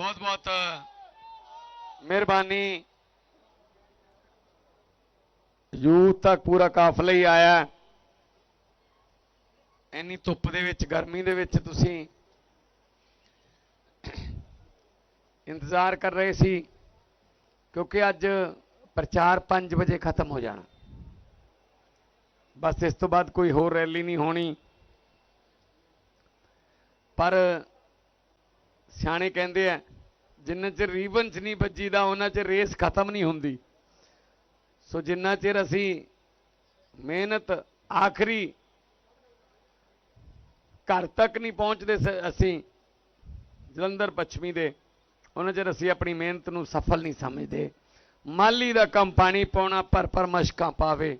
ਬਹੁਤ ਬਹੁਤ ਮਿਹਰਬਾਨੀ। ਯੂਥ ਤੱਕ ਪੂਰਾ ਕਾਫਲਾ ਹੀ ਆਇਆ। ਇੰਨੀ ਧੁੱਪ ਦੇ ਵਿੱਚ ਗਰਮੀ ਦੇ ਵਿੱਚ ਤੁਸੀਂ ਇੰਤਜ਼ਾਰ ਕਰ ਰਹੇ ਸੀ ਕਿਉਂਕਿ ਅੱਜ ਪ੍ਰਚਾਰ 5 ਵਜੇ ਖਤਮ ਹੋ ਜਾਣਾ। ਬਸ ਇਸ ਤੋਂ ਬਾਅਦ ਕੋਈ ਹੋਰ ਰੈਲੀ ਨਹੀਂ ਹੋਣੀ। ਪਰ ਸਿਆਣੇ ਕਹਿੰਦੇ ਆ, ਜਿੰਨਾ ਚਿਰ ਰੀਬਨ 'ਚ ਨਹੀਂ ਵੱਜੀਦਾ, ਉਹਨਾਂ 'ਚ ਰੇਸ ਖਤਮ ਨਹੀਂ ਹੁੰਦੀ। ਸੋ ਜਿੰਨਾ ਚਿਰ ਅਸੀਂ ਮਿਹਨਤ ਆਖਰੀ ਘਰ ਤੱਕ ਨਹੀਂ ਪਹੁੰਚਦੇ ਸ- ਅਸੀਂ ਜਲੰਧਰ ਪੱਛਮੀ ਦੇ, ਉਹਨਾਂ ਚਿਰ ਅਸੀਂ ਆਪਣੀ ਮਿਹਨਤ ਨੂੰ ਸਫਲ ਨਹੀਂ ਸਮਝਦੇ। ਮਾਲੀ ਦਾ ਕੰਮ ਪਾਣੀ ਪਾਉਣਾ, ਪਰ ਪਰ ਮਸ਼ਕਾਂ ਪਾਵੇ।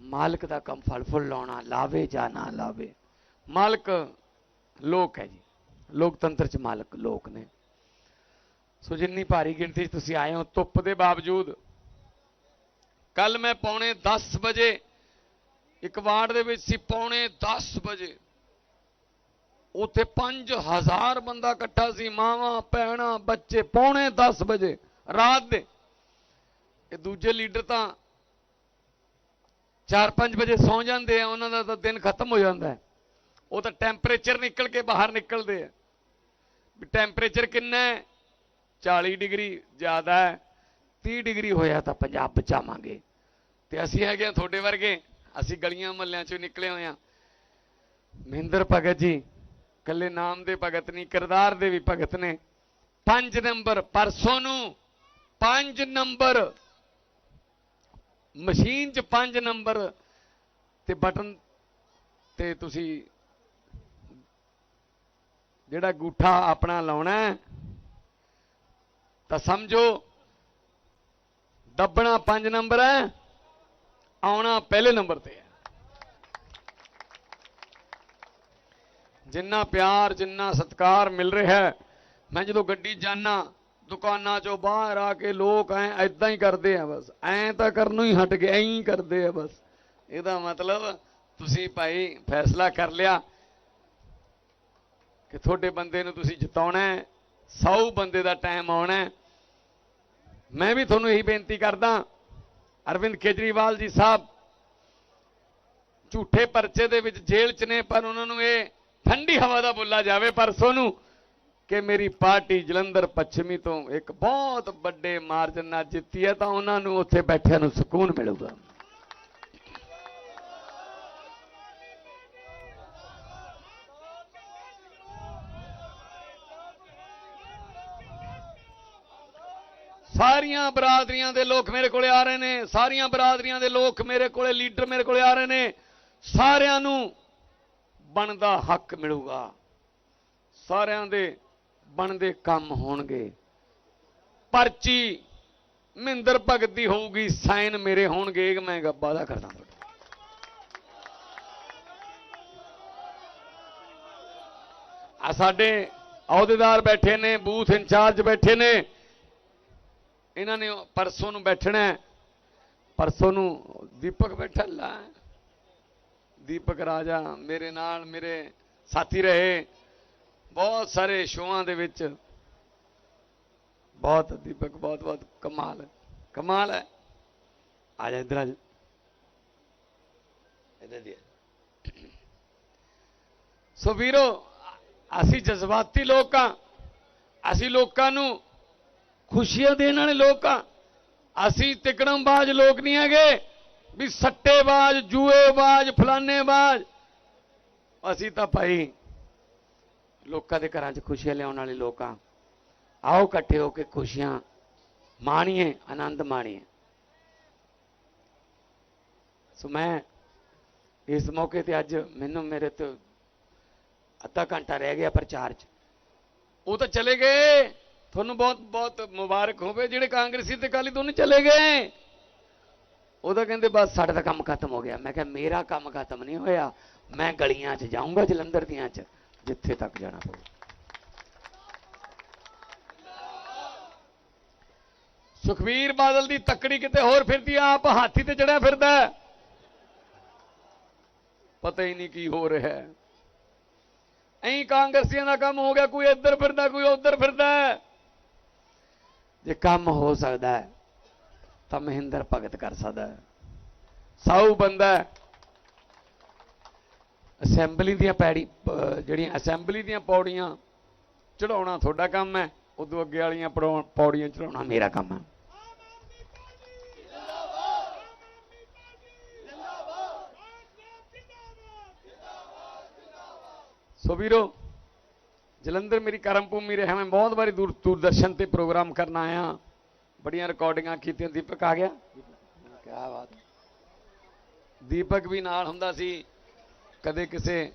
ਮਾਲਕ ਦਾ ਕੰਮ ਫਲ ਫੁੱਲ ਲਾਉਣਾ, ਲਾਵੇ ਜਾਂ ਨਾ ਲਾਵੇ। ਮਾਲਕ ਲੋਕ ਹੈ ਜੀ। ਲੋਕਤੰਤਰ ਚ ਮਾਲਕ ਲੋਕ ਨੇ। ਸੋ ਜਿੰਨੀ ਭਾਰੀ ਗਿਣਤੀ 'ਚ ਤੁਸੀਂ ਆਏ ਹੋ, ਧੁੱਪ ਦੇ ਬਾਵਜੂਦ ਕੱਲ ਮੈਂ ਪੌਣੇ 10 ਵਜੇ ਇੱਕ ਵਾਰਡ ਦੇ ਵਿੱਚ ਸੀ, ਪੌਣੇ 10 ਵਜੇ। ਉੱਥੇ 5000 ਬੰਦਾ ਇਕੱਠਾ ਸੀ, ਮਾਵਾਂ, ਭੈਣਾਂ, ਬੱਚੇ, ਪੌਣੇ 10 ਵਜੇ, ਰਾਤ ਦੇ। ਇਹ ਦੂਜੇ ਲੀਡਰ ਤਾਂ 4-5 ਵਜੇ ਸੌ ਜਾਂਦੇ ਆ, ਉਹਨਾਂ ਦਾ ਤਾਂ ਦਿਨ ਖਤਮ ਹੋ ਜਾਂਦਾ ਉਹ ਤਾਂ ਟੈਂਪਰੇਚਰ ਨਿਕਲ ਕੇ ਬਾਹਰ ਨਿਕਲਦੇ ਆ। ਵੀ ਟੈਂਪਰੇਚਰ ਕਿੰਨਾ ਹੈ? 40 ਡਿਗਰੀ ਜ਼ਿਆਦਾ ਹੈ। 30 ਡਿਗਰੀ ਹੋਇਆ ਤਾਂ ਪੰਜਾਬ ਬਚਾਵਾਂਗੇ। ਤੇ ਅਸੀਂ ਹੈਗੇ ਆ ਤੁਹਾਡੇ ਵਰਗੇ। ਅਸੀਂ ਗਲੀਆਂ ਮਹੱਲਿਆਂ ਚੋਂ ਨਿਕਲੇ ਹੋਏ ਆ ਮਹਿੰਦਰ ਭਗਤ ਜੀ ਕੱਲੇ ਨਾਮ ਦੇ ਭਗਤ ਨਹੀਂ, ਕਿਰਦਾਰ ਦੇ ਵੀ ਭਗਤ ਨੇ। 5 ਨੰਬਰ ਪਰਸੋਂ ਨੂੰ 5 ਨੰਬਰ ਮਸ਼ੀਨ 'ਚ 5 ਨੰਬਰ ਤੇ ਬਟਨ ਤੇ ਤੁਸੀਂ ਜਿਹੜਾ ਗੂਠਾ ਆਪਣਾ ਲਾਉਣਾ ਤਾਂ ਸਮਝੋ, ਦੱਬਣਾ 5 ਨੰਬਰ ਹੈ, ਆਉਣਾ ਪਹਿਲੇ ਨੰਬਰ ਤੇ ਹੈ। ਜਿੰਨਾ ਪਿਆਰ, ਜਿੰਨਾ ਸਤਿਕਾਰ ਮਿਲ ਰਿਹਾ ਹੈ, ਮੈਂ ਜਦੋਂ ਗੱਡੀ ਜਾਣਾ ਦੁਕਾਨਾਂ ਚੋਂ ਬਾਹਰ ਆ ਕੇ ਲੋਕ ਐ ਐਦਾਂ ਹੀ ਕਰਦੇ ਆ ਬਸ। ਐਂ ਤਾਂ ਕਰਨੋਂ ਹੀ ਹਟ ਗਏ, ਐਂ ਹੀ ਕਰਦੇ ਆ ਬਸ। ਇਹਦਾ ਮਤਲਬ ਤੁਸੀਂ ਭਾਈ ਫੈਸਲਾ ਕਰ ਲਿਆ। ਕਿ ਤੁਹਾਡੇ ਬੰਦੇ ਨੂੰ ਤੁਸੀਂ ਜਿਤਾਉਣਾ ਹੈ 100 ਬੰਦੇ ਦਾ ਟਾਈਮ ਆਉਣਾ ਹੈ। ਮੈਂ ਵੀ ਤੁਹਾਨੂੰ ਇਹੀ ਬੇਨਤੀ ਕਰਦਾ, ਅਰਵਿੰਦ ਕੇਜਰੀਵਾਲ ਜੀ ਸਾਹਿਬ, ਝੂਠੇ ਪਰਚੇ ਦੇ ਵਿੱਚ ਜੇਲ੍ਹ 'ਚ ਨੇ, ਪਰ ਉਹਨਾਂ ਨੂੰ ਇਹ ਠੰਡੀ ਹਵਾ ਦਾ ਬੁੱਲਾ ਜਾਵੇ ਪਰਸੋਂ ਨੂੰ ਕਿ ਮੇਰੀ ਪਾਰਟੀ ਜਲੰਧਰ ਪੱਛਮੀ ਤੋਂ ਇੱਕ ਬਹੁਤ ਵੱਡੇ ਮਾਰਜਨ ਨਾਲ ਜਿੱਤੀ ਹੈ, ਤਾਂ ਉਹਨਾਂ ਨੂੰ ਉੱਥੇ ਬੈਠਿਆਂ ਨੂੰ ਸਕੂਨ ਮਿਲੂਗਾ। ਸਾਰੀਆਂ ਬਰਾਦਰੀਆਂ ਦੇ ਲੋਕ ਮੇਰੇ ਕੋਲੇ ਆ ਰਹੇ ਨੇ, ਸਾਰੀਆਂ ਬਰਾਦਰੀਆਂ ਦੇ ਲੋਕ ਮੇਰੇ ਕੋਲੇ, ਲੀਡਰ ਮੇਰੇ ਕੋਲੇ ਆ ਰਹੇ ਨੇ, ਸਾਰਿਆਂ ਨੂੰ ਬਣਦਾ ਹੱਕ ਮਿਲੂਗਾ। ਸਾਰਿਆਂ ਦੇ ਬਣਦੇ ਕੰਮ ਹੋਣਗੇ। ਪਰਚੀ ਮਹਿੰਦਰ ਭਗਤ ਦੀ ਹੋਊਗੀ, ਸਾਈਨ ਮੇਰੇ ਹੋਣਗੇ, ਇਹ ਮੈਂ ਵਾਅਦਾ ਕਰਦਾ ਤੁਹਾਡਾ ਆ ਸਾਡੇ ਅਹੁਦੇਦਾਰ ਬੈਠੇ ਨੇ, ਬੂਥ ਇੰਚਾਰਜ ਬੈਠੇ ਨੇ ਇਹਨਾਂ ਨੇ ਪਰਸੋਂ ਨੂੰ ਬੈਠਣਾ ਪਰਸੋਂ ਨੂੰ ਦੀਪਕ ਬੈਠਾ ਲਾ ਦੀਪਕ ਰਾਜਾ ਮੇਰੇ ਨਾਲ ਮੇਰੇ ਸਾਥੀ ਰਹੇ। ਬਹੁਤ ਸਾਰੇ ਸ਼ੋਆਂ ਦੇ ਵਿੱਚ ਬਹੁਤ ਦੀਪਕ, ਬਹੁਤ ਬਹੁਤ ਕਮਾਲ ਕਮਾਲ ਹੈ। ਆ ਜਾ ਇਧਰ ਆ ਜਾ। ਇਧਰ ਦੀ ਸੋ ਵੀਰੋ, ਅਸੀਂ ਜਜ਼ਬਾਤੀ ਲੋਕ ਹਾਂ। ਅਸੀਂ ਲੋਕਾਂ ਨੂੰ ਖੁਸ਼ੀਆਂ ਦੇਣ ਵਾਲੇ ਲੋਕ ਆ। ਅਸੀਂ ਤਿਕੜਮਬਾਜ਼ ਲੋਕ ਨਹੀਂ ਹੈਗੇ ਵੀ ਸੱਟੇਬਾਜ਼, ਜੂਏਬਾਜ਼, ਫਲਾਨੇਬਾਜ਼। ਅਸੀਂ ਤਾਂ ਭਾਈ ਲੋਕਾਂ ਦੇ ਘਰਾਂ 'ਚ ਖੁਸ਼ੀਆਂ ਲਿਆਉਣ ਵਾਲੇ ਲੋਕ ਆ। ਆਓ ਇਕੱਠੇ ਹੋ ਕੇ ਖੁਸ਼ੀਆਂ ਮਾਣੀਏ, ਆਨੰਦ ਮਾਣੀਏ। ਸੋ ਮੈਂ ਇਸ ਮੌਕੇ ਤੇ ਅੱਜ ਮੈਨੂੰ ਮੇਰੇ ਤੋਂ ਅੱਧਾ ਘੰਟਾ ਰਹਿ ਗਿਆ ਪ੍ਰਚਾਰ 'ਚ। ਉਹ ਤਾਂ ਚਲੇ ਗਏ। ਤੁਹਾਨੂੰ ਬਹੁਤ ਬਹੁਤ ਮੁਬਾਰਕ ਹੋਵੇ, ਜਿਹੜੇ ਕਾਂਗਰਸੀ ਤੇ ਕਾਲੀ ਦੋਨੇ ਚਲੇ ਗਏ। ਉਹਦਾ ਕਹਿੰਦੇ, ਬਸ ਸਾਡਾ ਤਾਂ ਕੰਮ ਖਤਮ ਹੋ ਗਿਆ। ਮੈਂ ਕਿਹਾ, ਮੇਰਾ ਕੰਮ ਖਤਮ ਨਹੀਂ ਹੋਇਆ। ਮੈਂ ਗਲੀਆਂ 'ਚ ਜਾਊਂਗਾ, ਜਲੰਧਰ ਦੀਆਂ 'ਚ, ਜਿੱਥੇ ਤੱਕ ਜਾਣਾ ਪਊ। ਸੁਖਵੀਰ ਬਾਦਲ ਦੀ ਤੱਕੜੀ ਕਿਤੇ ਹੋਰ ਫਿਰਦੀ ਆ, ਆਪ ਹਾਥੀ ਤੇ ਚੜਿਆ ਫਿਰਦਾ ਪਤਾ ਹੀ ਨਹੀਂ ਕੀ ਹੋ ਰਿਹਾ ਹੈ। ਐਂ ਕਾਂਗਰਸੀਆਂ ਦਾ ਕੰਮ ਹੋ ਗਿਆ, ਕੋਈ ਇੱਧਰ ਫਿਰਦਾ, ਕੋਈ ਉੱਧਰ ਫਿਰਦਾ ਜੇ ਕੰਮ ਹੋ ਸਕਦਾ ਹੈ, ਤਾਂ ਮਹਿੰਦਰ ਭਗਤ ਕਰ ਸਕਦਾ ਹੈ। ਸਾਊ ਬੰਦਾ ਅਸੈਂਬਲੀ ਦੀਆਂ ਪੈੜੀ ਜਿਹੜੀਆਂ ਅਸੈਂਬਲੀ ਦੀਆਂ ਪੌੜੀਆਂ ਚੜਾਉਣਾ ਤੁਹਾਡਾ ਕੰਮ ਹੈ, ਉਦੋਂ ਅੱਗੇ ਵਾਲੀਆਂ ਪੜਾਉ- ਪੌੜੀਆਂ ਚੜਾਉਣਾ ਮੇਰਾ ਕੰਮ ਹੈ। ਸੋ ਵੀਰੋ ਜਲੰਧਰ ਮੇਰੀ ਕਰਮ ਭੂਮੀ ਰਿਹਾ, ਮੈਂ ਬਹੁਤ ਵਾਰੀ ਦੂਰ ਦੂਰਦਰਸ਼ਨ ਤੇ ਪ੍ਰੋਗਰਾਮ ਕਰਨ ਆਇਆ। ਬੜੀਆਂ ਰਿਕਾਰਡਿੰਗਾਂ ਕੀਤੀਆਂ, ਦੀਪਕ ਆ ਗਿਆ। ਕੀ ਬਾਤ। ਦੀਪਕ ਵੀ ਨਾਲ ਹੁੰਦਾ ਸੀ। ਕਦੇ ਕਿਸੇ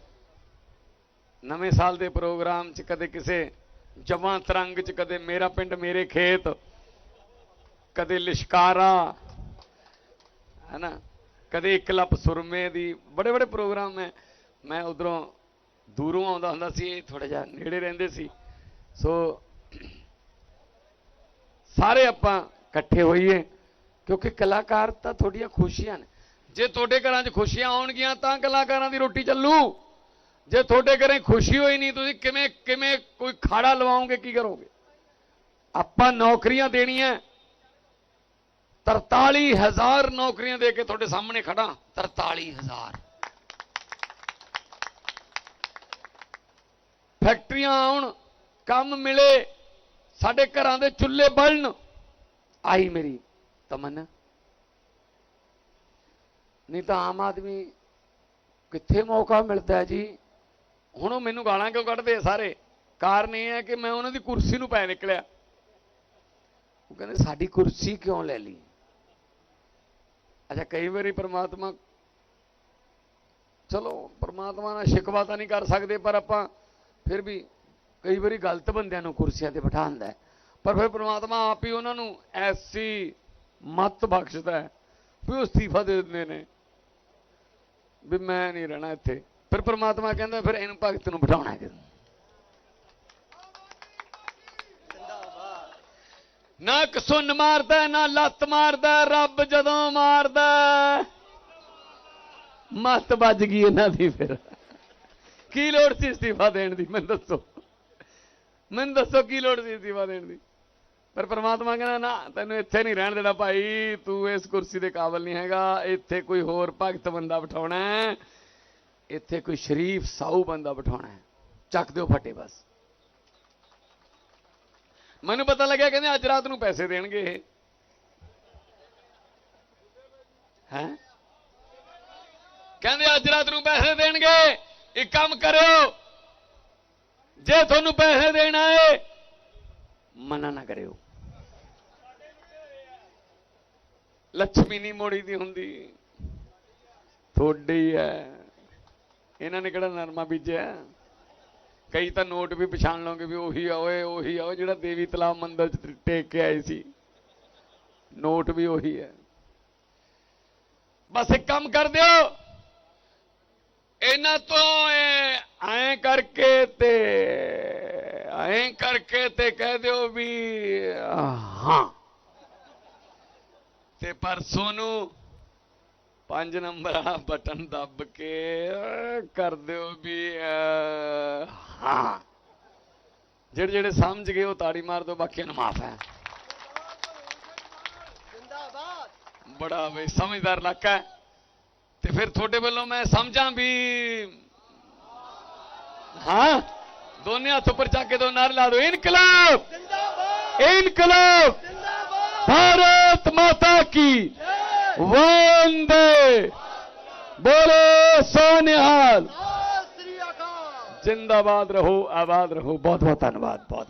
ਨਵੇਂ ਸਾਲ ਦੇ ਪ੍ਰੋਗਰਾਮ 'ਚ, ਕਦੇ ਕਿਸੇ ਜਵਾਂ ਤਰੰਗ 'ਚ, ਕਦੇ ਮੇਰਾ ਪਿੰਡ, ਮੇਰੇ ਖੇਤ, ਕਦੇ ਲਿਸ਼ਕਾਰਾ, ਹੈਨਾ? ਕਦੇ ਇਕਲਪ ਸੁਰਮੇ ਦੀ, ਬੜੇ ਬੜੇ ਪ੍ਰੋਗਰਾਮ ਮੈਂ ਮੈਂ ਉਧਰੋਂ ਦੂਰੋਂ ਆਉਂਦਾ ਹੁੰਦਾ ਸੀ ਇਹ ਥੋੜਾ ਜਿਹਾ ਨੇੜੇ ਰਹਿੰਦੇ ਸੀ। ਸੋ ਸਾਰੇ ਆਪਾਂ ਇਕੱਠੇ ਹੋਈਏ, ਕਿਉਂਕਿ ਕਲਾਕਾਰ ਤਾਂ ਤੁਹਾਡੀਆਂ ਖੁਸ਼ੀਆਂ ਨੇ। ਜੇ ਤੁਹਾਡੇ ਘਰਾਂ 'ਚ ਖੁਸ਼ੀਆਂ ਆਉਣਗੀਆਂ, ਤਾਂ ਕਲਾਕਾਰਾਂ ਦੀ ਰੋਟੀ ਚੱਲੂ। ਜੇ ਤੁਹਾਡੇ ਘਰੇ ਖੁਸ਼ੀ ਹੋਈ ਨਹੀਂ, ਤੁਸੀਂ ਕਿਵੇਂ ਕਿਵੇਂ ਕੋਈ ਖਾੜਾ ਲਵਾਓਗੇ, ਕੀ ਕਰੋਗੇ? ਆਪਾਂ ਨੌਕਰੀਆਂ ਦੇਣੀਆਂ। 43000 ਨੌਕਰੀਆਂ ਦੇ ਕੇ ਤੁਹਾਡੇ ਸਾਹਮਣੇ ਖੜਾ 43000 ਫੈਕਟਰੀਆਂ ਆਉਣ, ਕੰਮ ਮਿਲੇ, ਸਾਡੇ ਘਰਾਂ ਦੇ ਚੁੱਲ੍ਹੇ ਬਲਣ। ਆਈ ਮੇਰੀ ਤਮੰਨਾ। ਨਹੀਂ ਤਾਂ ਆਮ ਆਦਮੀ ਕਿੱਥੇ ਮੌਕਾ ਮਿਲਦਾ ਜੀ? ਹੁਣ ਉਹ ਮੈਨੂੰ ਗਾਲਾਂ ਕਿਉਂ ਕੱਢਦੇ ਸਾਰੇ? ਕਾਰਨ ਇਹ ਹੈ ਕਿ ਮੈਂ ਉਹਨਾਂ ਦੀ ਕੁਰਸੀ ਨੂੰ ਪੈ ਨਿਕਲਿਆ। ਉਹ ਕਹਿੰਦੇ, ਸਾਡੀ ਕੁਰਸੀ ਕਿਉਂ ਲੈ ਲਈ? ਅੱਛਾ, ਕਈ ਵਾਰੀ ਪ੍ਰਮਾਤਮਾ ਚਲੋ, ਪ੍ਰਮਾਤਮਾ ਨਾਲ ਸ਼ਿਕਵਾ ਤਾਂ ਨਹੀਂ ਕਰ ਸਕਦੇ, ਪਰ ਆਪਾਂ ਫਿਰ ਵੀ ਕਈ ਵਾਰੀ ਗਲਤ ਬੰਦਿਆਂ ਨੂੰ ਕੁਰਸੀਆਂ ਤੇ ਬਿਠਾਉਂਦਾ ਹੈ। ਪਰ ਫਿਰ ਪ੍ਰਮਾਤਮਾ ਆਪ ਹੀ ਉਹਨਾਂ ਨੂੰ ਐਸੀ ਮਤ ਬਖਸ਼ਦਾ ਹੈ ਵੀ ਉਹ ਅਸਤੀਫਾ ਦੇ ਦਿੰਦੇ ਨੇ ਵੀ ਮੈਂ ਨਹੀਂ ਰਹਿਣਾ ਇੱਥੇ। ਫਿਰ ਪ੍ਰਮਾਤਮਾ ਕਹਿੰਦਾ ਫਿਰ ਇਹਨੂੰ ਭਗਤ ਨੂੰ ਬਿਠਾਉਣਾ ਹੈ ਨਾ ਕਸੁੰਨ ਮਾਰਦਾ, ਨਾ ਲੱਤ ਮਾਰਦਾ, ਰੱਬ ਜਦੋਂ ਮਾਰਦਾ। ਮੱਤ ਵੱਜ ਗਈ ਇਹਨਾਂ ਦੀ ਫਿਰ। ਕੀ ਲੋੜ ਸੀ ਅਸਤੀਫਾ ਦੇਣ ਦੀ? ਮੈਨੂੰ ਦੱਸੋ। ਮੈਨੂੰ ਦੱਸੋ ਕੀ ਲੋੜ ਸੀ ਅਸਤੀਫਾ ਦੇਣ ਦੀ? ਪਰ ਪ੍ਰਮਾਤਮਾ ਕਹਿੰਦਾ, ਨਾ, ਤੈਨੂੰ ਇੱਥੇ ਨਹੀਂ ਰਹਿਣ ਦੇਣਾ ਭਾਈ। ਤੂੰ ਇਸ ਕੁਰਸੀ ਦੇ ਕਾਬਲ ਨਹੀਂ ਹੈਗਾ। ਇੱਥੇ ਕੋਈ ਹੋਰ ਭਗਤ ਬੰਦਾ ਬਿਠਾਉਣਾ ਹੈ। ਇੱਥੇ ਕੋਈ ਸ਼ਰੀਫ ਸਾਊ ਬੰਦਾ ਬਿਠਾਉਣਾ ਹੈ। ਚੱਕ ਦਿਓ ਫਟੇ ਬਸ। ਮੈਨੂੰ ਪਤਾ ਲੱਗਿਆ ਕਹਿੰਦੇ ਅੱਜ ਰਾਤ ਨੂੰ ਪੈਸੇ ਦੇਣਗੇ ਇਹ। ਹੈ? ਕਹਿੰਦੇ ਅੱਜ ਰਾਤ ਨੂੰ ਪੈਸੇ ਦੇਣਗੇ। ਇੱਕ ਕੰਮ ਕਰਿਓ। ਜੇ ਤੁਹਾਨੂੰ ਪੈਸੇ ਦੇਣਾ ਏ ਮਨਾ ਨਾ ਕਰਿਓ। ਲక్ష్ਮੀ ਨਹੀਂ ਮੋੜੀ ਦੀ ਹੁੰਦੀ। ਥੋੜੀ ਹੈ ਇਹਨਾਂ ਨੇ ਕਿਹੜਾ ਨਰਮਾ ਬੀਜਿਆ? ਕਈ ਤਾਂ ਨੋਟ ਵੀ ਪਛਾਣ ਲਓਗੇ ਵੀ ਉਹੀ ਆ, ਓਏ ਉਹੀ ਆ ਜਿਹੜਾ ਦੇਵੀ ਤਲਾਬ ਮੰਦਿਰ ਚ ਟੇਕ ਕੇ ਆਏ ਸੀ। ਨੋਟ ਵੀ ਉਹੀ ਹੈ ਬਸ ਇੱਕ ਕੰਮ ਕਰ ਦਿਓ। ਇਹਨਾਂ ਤੋਂ ਐ ਕਰਕੇ ਤੇ ਐਂ ਕਰਕੇ ਤੇ ਕਹਿ ਦਿਓ ਵੀ ਹਾਂ। ਤੇ ਪਰਸੋਂ ਨੂੰ ਪੰਜ ਨੰਬਰ ਵਾਲਾ ਬਟਨ ਦੱਬ ਕੇ ਕਰ ਦਿਓ ਵੀ ਹਾਂ। ਜਿਹੜੇ ਜਿਹੜੇ ਸਮਝ ਗਏ ਉਹ ਤਾੜੀ ਮਾਰ ਦਿਓ ਬਾਕੀਆਂ ਨੂੰ ਮਾਫ ਹੈ। ਬੜਾ ਵੇ ਸਮਝਦਾਰ ਇਲਾਕਾ ਹੈ। ਤੇ ਫਿਰ ਤੁਹਾਡੇ ਵੱਲੋਂ ਮੈਂ ਸਮਝਾਂ ਵੀ ਹਾਂ ਦੋਨੇ ਹੱਥ ਉੱਪਰ ਚੱਕ ਕੇ ਦੋ ਨਾਰੇ ਲਾ ਦਿਓ ਇਨਕਲਾਬ ਇਨਕਲਾਬ भारत माता की वंदे बोलो सोनिहाल जिंदाबाद रहो आबाद रहो बहुत बहुत धन्यवाद बहुत